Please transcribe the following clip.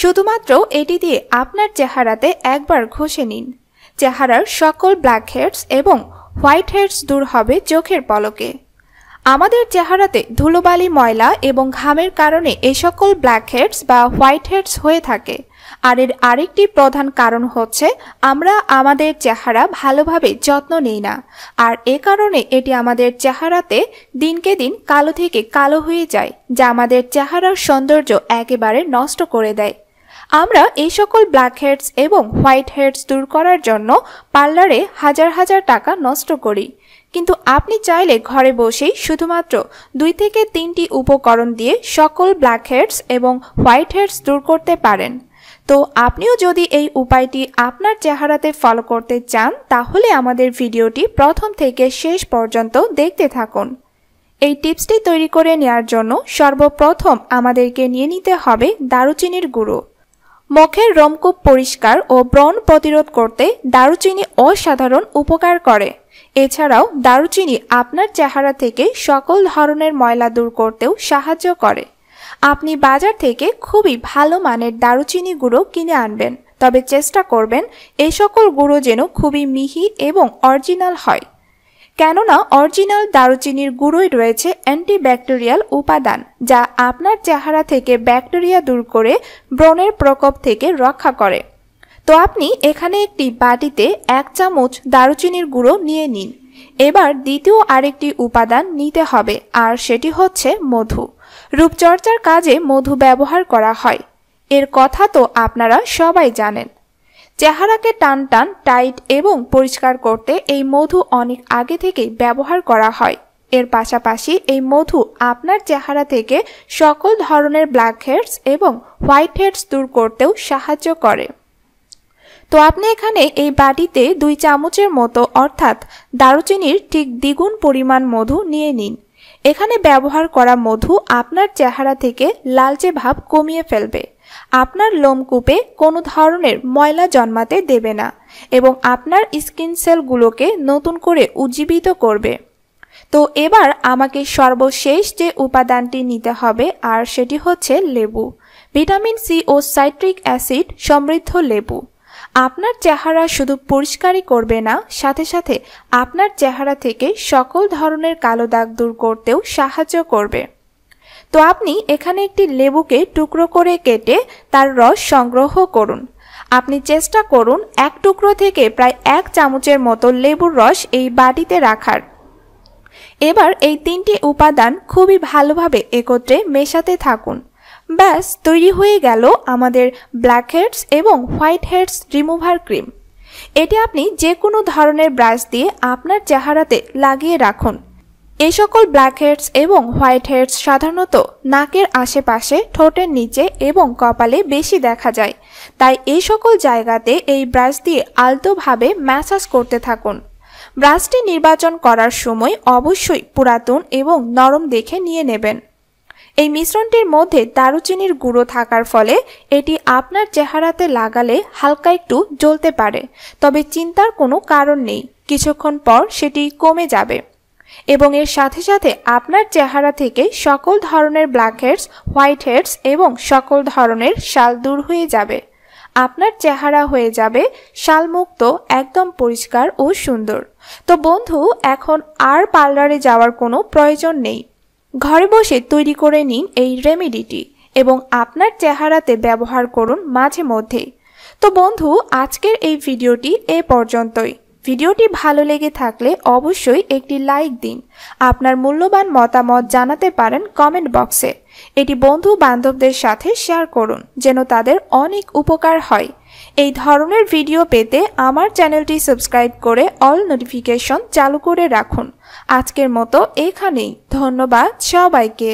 শুধুমাত্র এটি দিয়ে আপনার চেহারাতে একবার ঘষে নিন। চেহারার সকল ব্ল্যাক হেডস এবং হোয়াইট হেডস দূর হবে চোখের পলকে। আমাদের চেহারাতে ধুলোবালি, ময়লা এবং ঘামের কারণে এ সকল ব্ল্যাক হেডস বা হোয়াইট হেডস হয়ে থাকে। আর এর আরেকটি প্রধান কারণ হচ্ছে, আমরা আমাদের চেহারা ভালোভাবে যত্ন নেই না। আর এ কারণে এটি আমাদের চেহারাতে দিনকে দিন কালো থেকে কালো হয়ে যায়, যা আমাদের চেহারার সৌন্দর্য একেবারে নষ্ট করে দেয়। আমরা এই সকল ব্ল্যাক হেডস এবং হোয়াইট হেডস দূর করার জন্য পার্লারে হাজার হাজার টাকা নষ্ট করি। কিন্তু আপনি চাইলে ঘরে বসেই শুধুমাত্র দুই থেকে তিনটি উপকরণ দিয়ে সকল ব্ল্যাক হেডস এবং হোয়াইট হেডস দূর করতে পারেন। তো আপনিও যদি এই উপায়টি আপনার চেহারাতে ফলো করতে চান, তাহলে আমাদের ভিডিওটি প্রথম থেকে শেষ পর্যন্ত দেখতে থাকুন। এই টিপসটি তৈরি করে নেওয়ার জন্য সর্বপ্রথম আমাদেরকে নিয়ে নিতে হবে দারুচিনির গুঁড়ো। মুখের রোমকূপ পরিষ্কার ও ব্রণ প্রতিরোধ করতে দারুচিনি অসাধারণ উপকার করে। এছাড়াও দারুচিনি আপনার চেহারা থেকে সকল ধরনের ময়লা দূর করতেও সাহায্য করে। আপনি বাজার থেকে খুবই ভালো মানের দারুচিনি গুঁড়ো কিনে আনবেন। তবে চেষ্টা করবেন এই সকল গুঁড়ো যেন খুবই মিহি এবং অরিজিনাল হয়। কেননা অরিজিনাল দারুচিনির গুঁড়োই রয়েছে অ্যান্টিব্যাকটেরিয়াল উপাদান, যা আপনার চেহারা থেকে ব্যাকটেরিয়া দূর করে ব্রণের প্রকোপ থেকে রক্ষা করে। তো আপনি এখানে একটি বাটিতে এক চামচ দারুচিনির গুঁড়ো নিয়ে নিন। এবার দ্বিতীয় আরেকটি উপাদান নিতে হবে, আর সেটি হচ্ছে মধু। রূপচর্চার কাজে মধু ব্যবহার করা হয়। এর কথা তো আপনারা সবাই জানেন। চেহারাকে টান টান, টাইট এবং পরিষ্কার করতে এই মধু অনেক আগে থেকেই ব্যবহার করা হয়। এর পাশাপাশি এই মধু আপনার চেহারা থেকে সকল ধরনের ব্ল্যাক হেডস এবং হোয়াইট হেডস দূর করতেও সাহায্য করে। তো আপনি এখানে এই বাটিতে দুই চামচের মতো অর্থাৎ দারুচিনির ঠিক দ্বিগুণ পরিমাণ মধু নিয়ে নিন। এখানে ব্যবহার করা মধু আপনার চেহারা থেকে লালচে ভাব কমিয়ে ফেলবে। আপনার লোমকূপে কোনো ধরনের ময়লা জন্মাতে দেবে না এবং আপনার স্কিন সেলগুলোকে নতুন করে উজ্জীবিত করবে। তো এবার আমাকে সর্বশেষ যে উপাদানটি নিতে হবে, আর সেটি হচ্ছে লেবু। ভিটামিন সি ও সাইট্রিক অ্যাসিড সমৃদ্ধ লেবু। আপনার চেহারা শুধু পরিষ্কারই করবে না, সাথে সাথে আপনার চেহারা থেকে সকল ধরনের কালো দাগ দূর করতেও সাহায্য করবে। তো আপনি এখানে একটি লেবুকে টুকরো করে কেটে তার রস সংগ্রহ করুন। আপনি চেষ্টা করুন এক টুকরো থেকে প্রায় এক চামচের মতো লেবুর রস এই বাটিতে রাখার। এবার এই তিনটি উপাদান খুবই ভালোভাবে একত্রে মেশাতে থাকুন। ব্যাস, তৈরি হয়ে গেল আমাদের ব্ল্যাক হেডস এবং হোয়াইট হেডস রিমুভার ক্রিম এটি আপনি যে কোনো ধরনের ব্রাশ দিয়ে আপনার চেহারাতে লাগিয়ে রাখুন। এই সকল ব্ল্যাক হেডস এবং হোয়াইট হেডস সাধারণত নাকের আশেপাশে, ঠোঁটের নিচে এবং কপালে বেশি দেখা যায়। তাই এই সকল জায়গাতে এই ব্রাশ দিয়ে আলতোভাবে ম্যাসাজ করতে থাকুন। ব্রাশটি নির্বাচন করার সময় অবশ্যই পুরাতন এবং নরম দেখে নিয়ে নেবেন। এই মিশ্রণটির মধ্যে দারুচিনির গুঁড়ো থাকার ফলে এটি আপনার চেহারাতে লাগালে হালকা একটু জ্বলতে পারে, তবে চিন্তার কোনো কারণ নেই। কিছুক্ষণ পর সেটি কমে যাবে। এবং এর সাথে সাথে আপনার চেহারা থেকে সকল ধরনের ব্ল্যাক হেডস হোয়াইট হেডস এবং সকল ধরনের শাল দূর হয়ে যাবে। আপনার চেহারা হয়ে যাবে শালমুক্ত, একদম পরিষ্কার ও সুন্দর। তো বন্ধু, এখন আর পার্লারে যাওয়ার কোনো প্রয়োজন নেই। ঘরে বসে তৈরি করে নিন এই রেমেডিটি এবং আপনার চেহারাতে ব্যবহার করুন মাঝে মধ্যে। তো বন্ধু, আজকের এই ভিডিওটি এ পর্যন্তই। ভিডিওটি ভালো লেগে থাকলে অবশ্যই একটি লাইক দিন। আপনার মূল্যবান মতামত জানাতে পারেন কমেন্ট বক্সে। এটি বন্ধু বান্ধবদের সাথে শেয়ার করুন, যেন তাদের অনেক উপকার হয়। এই ধরনের ভিডিও পেতে আমার চ্যানেলটি সাবস্ক্রাইব করে অল নোটিফিকেশন চালু করে রাখুন। আজকের মতো এখানেই। ধন্যবাদ সবাইকে।